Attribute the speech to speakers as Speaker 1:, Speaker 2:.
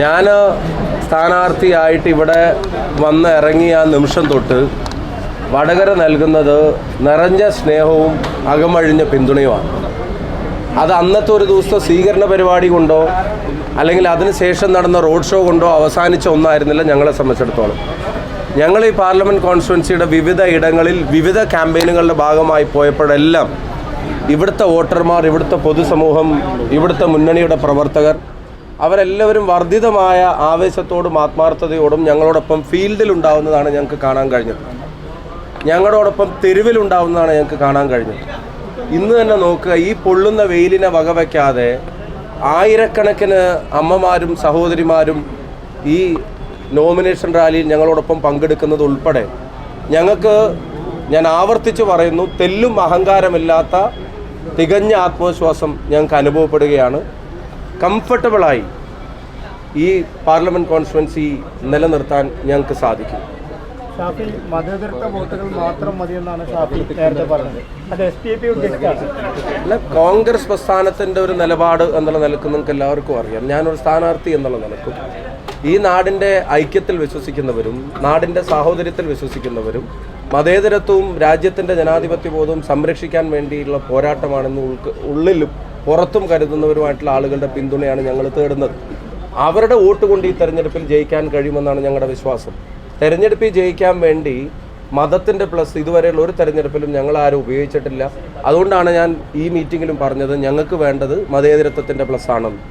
Speaker 1: ഞാൻ സ്ഥാനാർത്ഥിയായിട്ട് ഇവിടെ വന്ന് ഇറങ്ങിയ ആ നിമിഷം തൊട്ട് വടകര നൽകുന്നത് നിറഞ്ഞ സ്നേഹവും അകമഴിഞ്ഞ പിന്തുണയുമാണ്. അത് അന്നത്തെ ഒരു ദിവസത്തെ സ്വീകരണ പരിപാടി കൊണ്ടോ അല്ലെങ്കിൽ അതിനുശേഷം നടന്ന റോഡ് ഷോ കൊണ്ടോ അവസാനിച്ച ഒന്നായിരുന്നില്ല ഞങ്ങളെ സംബന്ധിച്ചിടത്തോളം. ഞങ്ങൾ ഈ പാർലമെന്റ് കോൺസ്റ്റുവൻസിയുടെ വിവിധ ഇടങ്ങളിൽ വിവിധ ക്യാമ്പയിനുകളുടെ ഭാഗമായി പോയപ്പോഴെല്ലാം ഇവിടുത്തെ വോട്ടർമാർ ഇവിടുത്തെ പൊതുസമൂഹം ഇവിടുത്തെ മുന്നണിയുടെ പ്രവർത്തകർ അവരെല്ലാവരും വർദ്ധിതമായ ആവേശത്തോടും ആത്മാർത്ഥതയോടും ഞങ്ങളോടൊപ്പം ഫീൽഡിൽ ഉണ്ടാവുന്നതാണ് ഞങ്ങൾക്ക് കാണാൻ കഴിഞ്ഞത്. ഞങ്ങളോടൊപ്പം തെരുവിലുണ്ടാവുന്നതാണ് ഞങ്ങൾക്ക് കാണാൻ കഴിഞ്ഞത്. ഇന്ന് തന്നെ നോക്കുക ഈ പൊള്ളുന്ന വെയിലിനെ വകവയ്ക്കാതെ ആയിരക്കണക്കിന് അമ്മമാരും സഹോദരിമാരും ഈ നോമിനേഷൻ റാലിയിൽ ഞങ്ങളോടൊപ്പം പങ്കെടുക്കുന്നത് ഉൾപ്പെടെ ഞങ്ങൾക്ക് ഞാൻ ആവർത്തിച്ച് പറയുന്നു തെല്ലും അഹങ്കാരമില്ലാത്ത തികഞ്ഞ ആത്മവിശ്വാസം ഞങ്ങൾക്ക് അനുഭവപ്പെടുകയാണ്. കംഫർട്ടബിളായി ഈ പാർലമെന്റ് കോൺസ്റ്റുവൻസി നിലനിർത്താൻ ഞങ്ങൾക്ക് സാധിക്കും.
Speaker 2: ഷാഫി മതേതരത്വ വോട്ടുകൾ മാത്രം മതിയെന്നാണ് ഷാഫി നേരത്തെ പറഞ്ഞത്. അത് എസ് പി ഐ പി
Speaker 1: അല്ല കോൺഗ്രസ് പ്രസ്ഥാനത്തിന്റെ ഒരു നിലപാട് എന്നുള്ള നിലയ്ക്ക് നിങ്ങൾക്ക് എല്ലാവർക്കും അറിയാം. ഞാനൊരു സ്ഥാനാർത്ഥി എന്നുള്ള നിലക്കും. ഈ നാടിന്റെ ഐക്യത്തിൽ വിശ്വസിക്കുന്നവരും നാടിന്റെ സാഹോദര്യത്തിൽ വിശ്വസിക്കുന്നവരും മതേതരത്വവും രാജ്യത്തിന്റെ ജനാധിപത്യ ബോധവും സംരക്ഷിക്കാൻ വേണ്ടിയുള്ള പോരാട്ടമാണെന്ന് ഉൾക്ക് ഉള്ളിലും പുറത്തും കരുതുന്നവരുമായിട്ടുള്ള ആളുകളുടെ പിന്തുണയാണ് ഞങ്ങൾ തേടുന്നത്. അവരുടെ വോട്ട് കൊണ്ട് ഈ തെരഞ്ഞെടുപ്പിൽ ജയിക്കാൻ കഴിയുമെന്നാണ് ഞങ്ങളുടെ വിശ്വാസം. തെരഞ്ഞെടുപ്പിൽ ജയിക്കാൻ വേണ്ടി മതത്തിന്റെ പ്ലസ് ഇതുവരെയുള്ള ഒരു തെരഞ്ഞെടുപ്പിലും ഞങ്ങൾ ആരും ഉപയോഗിച്ചിട്ടില്ല. അതുകൊണ്ടാണ് ഞാൻ ഈ മീറ്റിങ്ങിലും പറഞ്ഞത് ഞങ്ങൾക്ക് വേണ്ടത് മതേതരത്വത്തിന്റെ പ്ലസ് ആണെന്ന്.